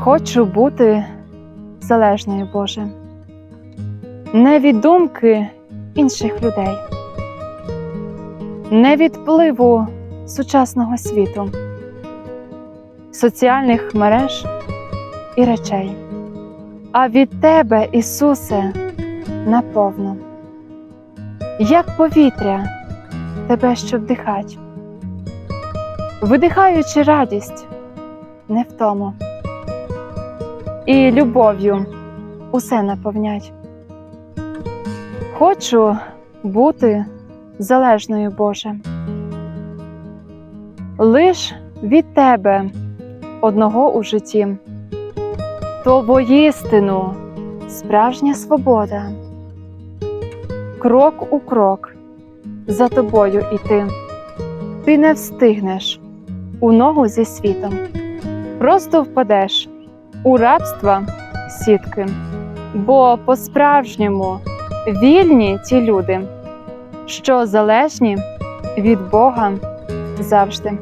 Хочу бути залежною, Боже, не від думки інших людей, не від впливу сучасного світу, соціальних мереж і речей, а від Тебе, Ісусе, наповну, як повітря, Тебе щоб дихать, видихаючи радість, не втому і любов'ю усе наповнять. Хочу бути залежною, Боже. Лиш від Тебе одного у житті, то воістину справжня свобода. Крок у крок за тобою іти. Ти не встигнеш у ногу зі світом, просто впадеш у рабства сітки, бо по-справжньому вільні ті люди, що залежні від Бога завжди.